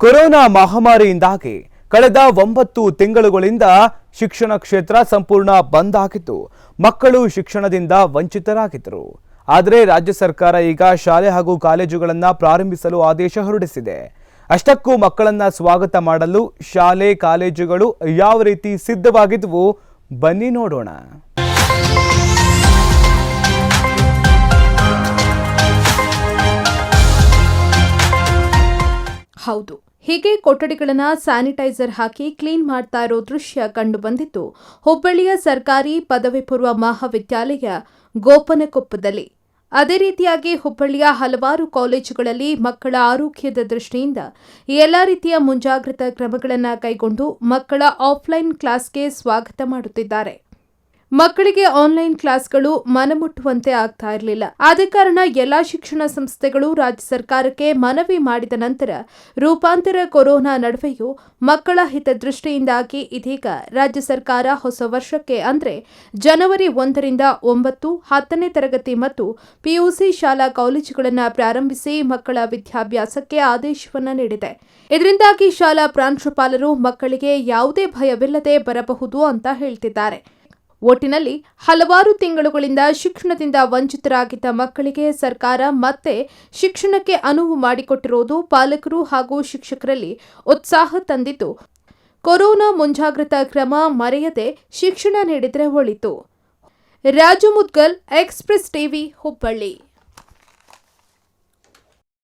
Corona ಮಹಾಮಾರಿಯಿಂದಾಗಿ ಕಳೆದ ಒಂಬತ್ತು ತಿಂಗಳುಗಳಿಂದ ಶಿಕ್ಷಣ ಕ್ಷೇತ್ರ ಸಂಪೂರ್ಣ ಬಂದ್ ಆಗಿತ್ತು. ಮಕ್ಕಳು ಶಿಕ್ಷಣದಿಂದ ವಂಚಿತರಾಗಿದ್ದರು. ಆದರೆ ರಾಜ್ಯ ಸರ್ಕಾರ ಈಗ ಶಾಲೆ ಹಾಗೂ ಕಾಲೇಜುಗಳನ್ನು ಪ್ರಾರಂಭಿಸಲು ಆದೇಶ ಹೊರಡಿಸಿದೆ. ಅಷ್ಟಕ್ಕೂ ಮಕ್ಕಳನ್ನ ಸ್ವಾಗತ ಮಾಡಲು ಶಾಲೆ, ಕಾಲೇಜುಗಳು ಯಾವ ರೀತಿ ಸಿದ್ಧವಾಗಿದ್ವು, ಬನ್ನಿ ನೋಡೋಣ. ಹೌದು. ಹೀಗೆ ಕೊಠಡಿಗಳನ್ನ ಸ್ಯಾನಿಟೈಸರ್ ಹಾಕಿ ಕ್ಲೀನ್ ಮಾಡ್ತಾ ಇರೋ ದೃಶ್ಯ ಕಂಡು ಬಂದಿತ್ತು ಹುಬ್ಬಳ್ಳಿಯ ಸರ್ಕಾರಿ ಪದವಿ ಪೂರ್ವ ಮಹಾವಿದ್ಯಾಲಯ ಗೋಪನಕೊಪ್ಪದಲ್ಲಿ. ಅದೇ ರೀತಿಯಾಗಿ ಹುಬ್ಬಳ್ಳಿಯ ಹಲವಾರು ಕಾಲೇಜುಗಳಲ್ಲಿ ಮಕ್ಕಳ ಆರೋಗ್ಯದ ದೃಷ್ಟಿಯಿಂದ ಎಲ್ಲ ರೀತಿಯ ಮುಂಜಾಗ್ರತಾ ಕ್ರಮಗಳನ್ನು ಕೈಗೊಂಡು ಮಕ್ಕಳ ಆಫ್ಲೈನ್ ಕ್ಲಾಸ್ಗೆ ಸ್ವಾಗತ ಮಾಡುತ್ತಿದ್ದಾರೆ. ಮಕ್ಕಳಿಗೆ ಆನ್ಲೈನ್ ಕ್ಲಾಸ್ಗಳು ಮನಮುಟ್ಟುವಂತೆ ಆಗ್ತಾ ಇರಲಿಲ್ಲ. ಆದ ಕಾರಣ ಎಲ್ಲಾ ಶಿಕ್ಷಣ ಸಂಸ್ಥೆಗಳು ರಾಜ್ಯ ಸರ್ಕಾರಕ್ಕೆ ಮನವಿ ಮಾಡಿದ ನಂತರ ರೂಪಾಂತರ ಕೊರೋನಾ ನಡುವೆಯೂ ಮಕ್ಕಳ ಹಿತದೃಷ್ಟಿಯಿಂದಾಗಿ ಇದೀಗ ರಾಜ್ಯ ಸರ್ಕಾರ ಹೊಸ ವರ್ಷಕ್ಕೆ ಅಂದರೆ ಜನವರಿ ಒಂದರಿಂದ ಒಂಬತ್ತು, ಹತ್ತನೇ ತರಗತಿ ಮತ್ತು ಪಿಯುಸಿ ಶಾಲಾ ಕಾಲೇಜುಗಳನ್ನು ಪ್ರಾರಂಭಿಸಿ ಮಕ್ಕಳ ವಿದ್ಯಾಭ್ಯಾಸಕ್ಕೆ ಆದೇಶವನ್ನು ನೀಡಿದೆ. ಇದರಿಂದಾಗಿ ಶಾಲಾ ಪ್ರಾಂಶುಪಾಲರು ಮಕ್ಕಳಿಗೆ ಯಾವುದೇ ಭಯವಿಲ್ಲದೆ ಬರಬಹುದು ಅಂತ ಹೇಳ್ತಿದ್ದಾರೆ. ಒಟ್ಟಿನಲ್ಲಿ ಹಲವಾರು ತಿಂಗಳುಗಳಿಂದ ಶಿಕ್ಷಣದಿಂದ ವಂಚಿತರಾಗಿದ್ದ ಮಕ್ಕಳಿಗೆ ಸರ್ಕಾರ ಮತ್ತೆ ಶಿಕ್ಷಣಕ್ಕೆ ಅನುವು ಮಾಡಿಕೊಟ್ಟಿರುವುದು ಪಾಲಕರು ಹಾಗೂ ಶಿಕ್ಷಕರಲ್ಲಿ ಉತ್ಸಾಹ ತಂದಿತು ಕೊರೋನಾ ಮುಂಜಾಗ್ರತಾ ಕ್ರಮ ಮರೆಯದೆ ಶಿಕ್ಷಣ ನೀಡಿದರೆ ಒಳಿತು. Raju Mudgal express TV Hubballi.